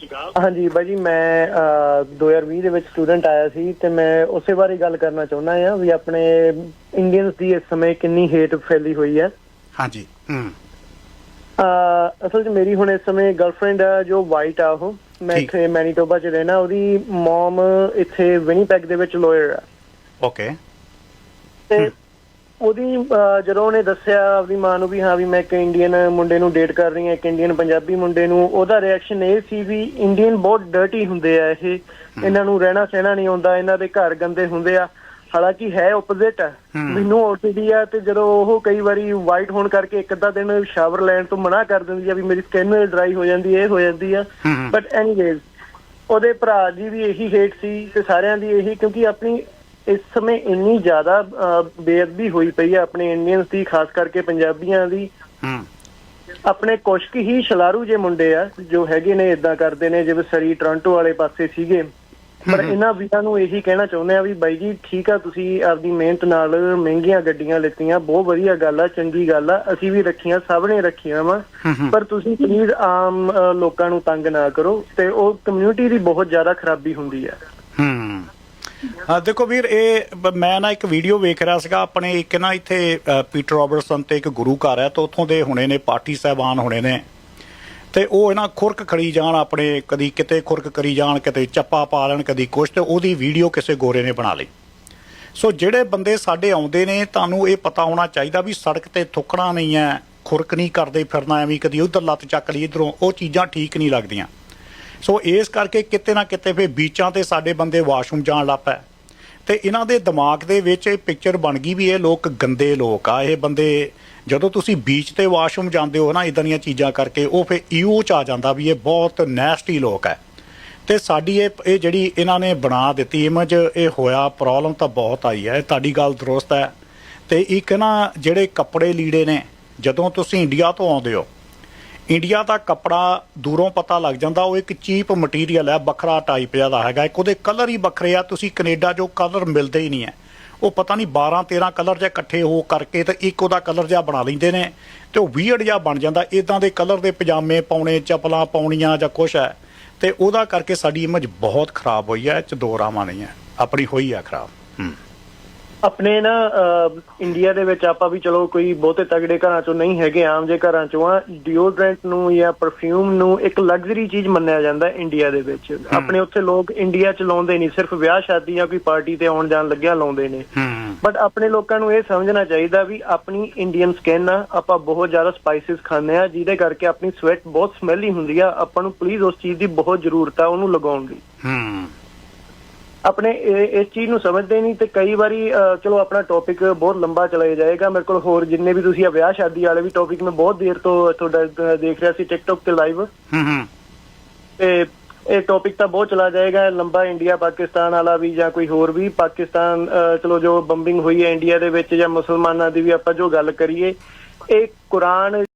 ਸ਼੍ਰੀ ਅਕਾਲ ਹਾਂਜੀ ਬਾਈ ਜੀ ਮੈਂ ਅਹ, 2020 ਦੇ ਵਿੱਚ ਸਟੂਡੈਂਟ ਆਇਆ ਸੀ ਤੇ ਮੈਂ ਉਸੇ ਬਾਰੇ ਗੱਲ ਕਰਨਾ ਚਾਹੁੰਦਾ ਹਾਂ ਵੀ ਆਪਣੇ ਇੰਡੀਅਨਸ ਦੀ ਇਸ ਸਮੇਂ ਕਿੰਨੀ ਹੇਟ ਫੈਲੀ ਹੋਈ ਹੈ। ਹਾਂਜੀ ਹੂੰ। ਅਸਲ 'ਚ ਮੇਰੀ ਹੁਣ ਇਸ ਸਮੇਂ ਗਰਲਫ੍ਰੈਂਡ ਆ ਜੋ ਵਾਈਟ ਆ ਉਹ। ਮੈਂ। ਇੱਥੇ ਮੈਨੀਟੋਬਾ 'ਚ ਰਹਿਣਾ ਉਹਦੀ ਮਮ ਇੱਥੇ ਵਿਨੀਪੈਗ ਦੇ ਵਿੱਚ ਲਾਇਰ ਆ। ਓਕੇ ਤੇ ਉਹਦੀ ਅਹ, ਜਦੋਂ ਉਹਨੇ ਦੱਸਿਆ ਆਪਣੀ ਮਾਂ ਨੂੰ ਵੀ ਹਾਂ ਵੀ ਮੈਂ ਇੱਕ ਇੰਡੀਅਨ ਮੁੰਡੇ ਨੂੰ ਡੇਟ ਕਰ ਰਹੀ ਹਾਂ ਇੱਕ ਇੰਡੀਅਨ ਪੰਜਾਬੀ ਮੁੰਡੇ ਨੂੰ ਉਹਦਾ ਰਿਐਕਸ਼ਨ ਇਹ ਸੀ ਵੀ ਇੰਡੀਅਨ ਬਹੁਤ ਡਰਟੀ ਹੁੰਦੇ ਆ ਇਹ। ਇਹਨਾਂ ਨੂੰ ਰਹਿਣਾ ਸਹਿਣਾ ਨਹੀਂ ਆਉਂਦਾ ਇਹਨਾਂ ਦੇ ਘਰ ਗੰਦੇ ਹੁੰਦੇ ਆ। ਹਾਲਾਂਕਿ ਹੈ ਆਪੋਜ਼ਿਟ। ਮੈਨੂੰ ਓਟੀਡੀ ਆ ਤੇ ਜਦੋਂ ਉਹ ਕਈ ਵਾਰੀ ਵਾਈਟ ਹੋਣ ਕਰਕੇ ਇੱਕ ਅੱਧਾ ਦਿਨ ਸ਼ਾਵਰ ਲੈਣ ਤੋਂ ਮਨਾ ਕਰ ਦਿੰਦੀ ਆ ਵੀ ਮੇਰੀ ਸਕਿਨ ਡਰਾਈ ਹੋ ਜਾਂਦੀ ਹੈ ਇਹ ਹੋ ਜਾਂਦੀ ਆ। ਬਟ ਐਨੀਵੇਜ਼ ਉਹਦੇ ਭਰਾ ਦੀ ਵੀ ਇਹੀ ਹੇਟ ਸੀ ਤੇ ਸਾਰਿਆਂ ਦੀ ਇਹੀ ਕਿਉਂਕਿ ਆਪਣੀ ਇਸ ਸਮੇਂ ਇੰਨੀ ਜ਼ਿਆਦਾ ਬੇਅਦਬੀ ਹੋਈ ਪਈ ਹੈ ਆਪਣੇ ਇੰਡੀਅਨਸ ਦੀ ਖਾਸ ਕਰਕੇ ਪੰਜਾਬੀਆਂ ਦੀ। ਹੂੰ। ਆਪਣੇ ਕੁਛ ਕੁ ਹੀ ਛਲਾਰੂ ਜੇ ਮੁੰਡੇ ਆ ਜੋ ਹੈਗੇ ਨੇ ਇਦਾਂ ਕਰਦੇ ਨੇ ਜਿਵੇਂ ਸਰੀ ਟੋਰਾਂਟੋ ਵਾਲੇ ਪਾਸੇ ਸੀਗੇ। ਪਰ ਇਹਨਾਂ ਵੀਰਾਂ ਨੂੰ ਇਹੀ ਕਹਿਣਾ ਚਾਹੁੰਦੇ ਆ ਵੀ ਬਾਈ ਜੀ ਠੀਕ ਆ ਤੁਸੀਂ ਆਪਦੀ ਮਿਹਨਤ ਨਾਲ ਮਹਿੰਗੀਆਂ ਗੱਡੀਆਂ ਲਿੱਤੀਆਂ ਬਹੁਤ ਵਧੀਆ ਗੱਲ ਆ ਚੰਗੀ ਗੱਲ ਆ ਅਸੀਂ ਵੀ ਰੱਖੀਆਂ ਸਭ ਨੇ ਰੱਖੀਆਂ ਵਾ। ਪਰ ਤੁਸੀਂ ਪਲੀਜ਼ ਆਮ ਲੋਕਾਂ ਨੂੰ ਤੰਗ ਨਾ ਕਰੋ ਤੇ ਉਹ ਕਮਿਊਨਿਟੀ ਦੀ ਬਹੁਤ ਜ਼ਿਆਦਾ ਖਰਾਬੀ ਹੁੰਦੀ ਆ। ਦੇਖੋ ਵੀਰ, ਇਹ ਬ- ਮੈਂ ਨਾ ਇੱਕ ਵੀਡੀਓ ਵੇਖ ਰਿਹਾ ਸੀਗਾ, ਆਪਣੇ ਇੱਕ ਨਾ ਇੱਥੇ ਪੀਟਰ ਰਾਬਰਟਸਨ ਤੇ ਇੱਕ ਗੁਰੂ ਘਰ ਹੈ, ਤੇ ਉੱਥੋਂ ਦੇ ਹੁਣੇ ਨੇ ਪਾਰਟੀ ਸਹਿਬਾਨ ਹੁਣੇ ਨੇ। ਤੇ ਉਹ ਇਹਨਾਂ ਖੁਰਕ ਖੜੀ ਜਾਣ ਆਪਣੇ, ਕਦੀ ਕਿਤੇ ਖੁਰਕ ਕਰੀ ਜਾਣ, ਕਿਤੇ ਚੱਪਾ ਪਾ ਲੈਣ, ਕਦੀ ਕੁਛ, ਤੇ ਉਹਦੀ ਵੀਡੀਓ ਕਿਸੇ ਗੋਰੇ ਨੇ ਬਣਾ ਲਈ। ਸੋ ਜਿਹੜੇ ਬੰਦੇ ਸਾਡੇ ਆਉਂਦੇ ਨੇ, ਤੁਹਾਨੂੰ ਇਹ ਪਤਾ ਹੋਣਾ ਚਾਹੀਦਾ ਵੀ ਸੜਕ ਤੇ ਥੁੱਕਣਾ ਨਹੀਂ ਹੈ, ਖੁਰਕ ਨਹੀਂ ਕਰਦੇ ਫਿਰਨਾ, ਐਵੇਂ ਕਦੀ ਉਧਰ ਲੱਤ ਚੱਕ ਲਈ ਇਧਰੋਂ ਉਹ ਚੀਜ਼ਾਂ ਠੀਕ ਨਹੀਂ ਲੱਗਦੀਆਂ। ਸੋ ਇਸ ਕਰਕੇ ਕਿਤੇ ਨਾ ਕਿਤੇ ਫੇ ਬੀਚਾਂ ਤੇ ਸਾਡੇ ਬੰਦੇ ਵਾਸ਼ਰੂਮ ਜਾਣ ਲੱਗ ਪਏ। ਤੇ ਇਹਨਾਂ ਦੇ ਦਿਮਾਗ ਦੇ ਵਿੱਚ ਇਹ ਪਿਕਚਰ ਬਣ ਗਈ ਵੀ ਇਹ ਲੋਕ ਗੰਦੇ ਲੋਕ ਆ। ਇਹ ਬੰਦੇ ਜਦੋਂ ਤੁਸੀਂ ਬੀਚ ਤੇ ਵਾਸ਼ਰੂਮ ਜਾਂਦੇ ਹੋ ਨਾ ਇਦਾਂ ਦੀਆਂ ਚੀਜ਼ਾਂ ਕਰਕੇ, ਉਹ ਫਿਰ ਈਓ ਚ ਆ ਜਾਂਦਾ ਵੀ ਇਹ ਬਹੁਤ ਨੈਸਟੀ ਲੋਕ ਹੈ ਤੇ ਸਾਡੀ ਇਹ ਇਹ ਜਿਹੜੀ ਇਹਨਾਂ ਨੇ ਬਣਾ ਦਿੱਤੀ ਇਮੇਜ ਇਹ ਹੋਇਆ ਪ੍ਰੋਬਲਮ ਤਾਂ ਬਹੁਤ ਆਈ ਹੈ। ਤੁਹਾਡੀ ਗੱਲ ਦਰੁਸਤ ਹੈ। ਤੇ ਇੱਕ ਨਾ ਜਿਹੜੇ ਕੱਪੜੇ ਲੀੜੇ ਨੇ, ਜਦੋਂ ਤੁਸੀਂ ਇੰਡੀਆ ਤੋਂ ਆਉਂਦੇ ਹੋ ਇੰਡੀਆ ਦਾ ਕੱਪੜਾ ਦੂਰੋਂ ਪਤਾ ਲੱਗ ਜਾਂਦਾ, ਉਹ ਇੱਕ ਚੀਪ ਮਟੀਰੀਅਲ ਹੈ, ਵੱਖਰਾ ਟਾਈਪ ਜਿਹਾ ਹੈਗਾ, ਇੱਕ ਉਹਦੇ ਕਲਰ ਹੀ ਵੱਖਰੇ ਆ, ਤੁਸੀਂ ਕੈਨੇਡਾ ਜੋ ਕਲਰ ਮਿਲਦੇ ਹੀ ਨਹੀਂ ਹੈ। ਉਹ ਪਤਾ ਨਹੀਂ 12 13 ਕਲਰ ਜਿਹਾ ਇਕੱਠੇ ਹੋ ਕਰਕੇ ਤੇ ਇੱਕ ਉਹਦਾ ਕਲਰ ਜਿਹਾ ਬਣਾ ਲੈਂਦੇ ਨੇ ਤੇ ਉਹ ਵੀਅਰਡ ਜਿਹਾ ਬਣ ਜਾਂਦਾ ਇਦਾਂ ਦੇ ਕਲਰ ਦੇ ਪਜਾਮੇ ਪਾਉਣੇ, ਚੱਪਲਾਂ ਪਾਉਣੀਆਂ ਜਾਂ ਕੁਛ ਹੈ ਤੇ ਉਹਦਾ ਕਰਕੇ ਸਾਡੀ ਇਮੇਜ ਬਹੁਤ ਖਰਾਬ ਹੋਈ ਹੈ, ਇਹ ਚ ਦੋ ਰਾਵਾਂ ਨਹੀਂ ਹੈ, ਆਪਣੀ ਹੋਈ ਆ ਖਰਾਬ, ਹੂੰ। ਆਪਣੇ ਨਾ ਇੰਡੀਆ ਦੇ ਵਿੱਚ ਆਪਾਂ ਵੀ ਚਲੋ ਕੋਈ ਬਹੁਤੇ ਤਗੜੇ ਘਰਾਂ ਚੋਂ ਨਹੀਂ ਹੈਗੇ ਆਮ ਜੇ ਘਰਾਂ ਚੋਂ ਆ ਡਿਓਡਰੈਂਟ ਨੂੰ ਜਾਂ ਪਰਫਿਊਮ ਨੂੰ ਇੱਕ ਲਗਜ਼ਰੀ ਚੀਜ਼ ਮੰਨਿਆ ਜਾਂਦਾ ਇੰਡੀਆ ਦੇ ਵਿੱਚ। ਆਪਣੇ ਉੱਥੇ ਲੋਕ ਇੰਡੀਆ ਚ ਲਾਉਂਦੇ ਨਹੀਂ ਸਿਰਫ ਵਿਆਹ ਸ਼ਾਦੀ ਜਾਂ ਕੋਈ ਪਾਰਟੀ ਤੇ ਆਉਣ ਜਾਣ ਲੱਗਿਆ ਲਾਉਂਦੇ ਨੇ। ਬਟ ਆਪਣੇ ਲੋਕਾਂ ਨੂੰ ਇਹ ਸਮਝਣਾ ਚਾਹੀਦਾ ਵੀ ਆਪਣੀ ਇੰਡੀਅਨ ਸਕਿਨ ਆ ਆਪਾਂ ਬਹੁਤ ਜ਼ਿਆਦਾ ਸਪਾਈਸਸ ਖਾਂਦੇ ਆ ਜਿਹਦੇ ਕਰਕੇ ਆਪਣੀ ਸਵੈਟ ਬਹੁਤ ਸਮੈਲੀ ਹੁੰਦੀ ਆ। ਆਪਾਂ ਨੂੰ ਪਲੀਜ਼ ਉਸ ਚੀਜ਼ ਦੀ ਬਹੁਤ ਜ਼ਰੂਰਤ ਆ ਉਹਨੂੰ ਲਗਾਉਣ ਦੀ। ਹੂੰ। ਆਪਣੇ ਇਸ ਚੀਜ਼ ਨੂੰ ਸਮਝਦੇ ਨਹੀਂ ਤੇ ਕਈ ਵਾਰੀ ਚਲੋ ਆਪਣਾ ਟੌਪਿਕ ਬਹੁਤ ਲੰਬਾ ਚਲਾ ਜਾਏਗਾ ਮੇਰੇ ਕੋਲ ਹੋਰ ਜਿੰਨੇ ਵੀ ਤੁਸੀਂ ਆ ਵਿਆਹ ਸ਼ਾਦੀ ਵਾਲੇ ਵੀ ਟੌਪਿਕ ਮੈਂ ਬਹੁਤ ਦੇਰ ਤੋਂ ਤੁਹਾਡਾ ਦੇਖ ਰਿਹਾ ਸੀ ਟਿਕਟੌਕ ਤੇ ਲਾਈਵ ਹੂੰ ਹੂੰ। ਤੇ ਇਹ ਟੌਪਿਕ ਤਾਂ ਬਹੁਤ ਚਲਾ ਜਾਏਗਾ ਲੰਬਾ ਇੰਡੀਆ ਪਾਕਿਸਤਾਨ ਵਾਲਾ ਵੀ ਜਾਂ ਕੋਈ ਹੋਰ ਵੀ ਪਾਕਿਸਤਾਨ ਚਲੋ ਜੋ ਬੰਬਿੰਗ ਹੋਈ ਹੈ ਇੰਡੀਆ ਦੇ ਵਿੱਚ ਜਾਂ ਮੁਸਲਮਾਨਾਂ ਦੀ ਵੀ ਆਪਾਂ ਜੋ ਗੱਲ ਕਰੀਏ ਇਹ ਕੁਰਾਨ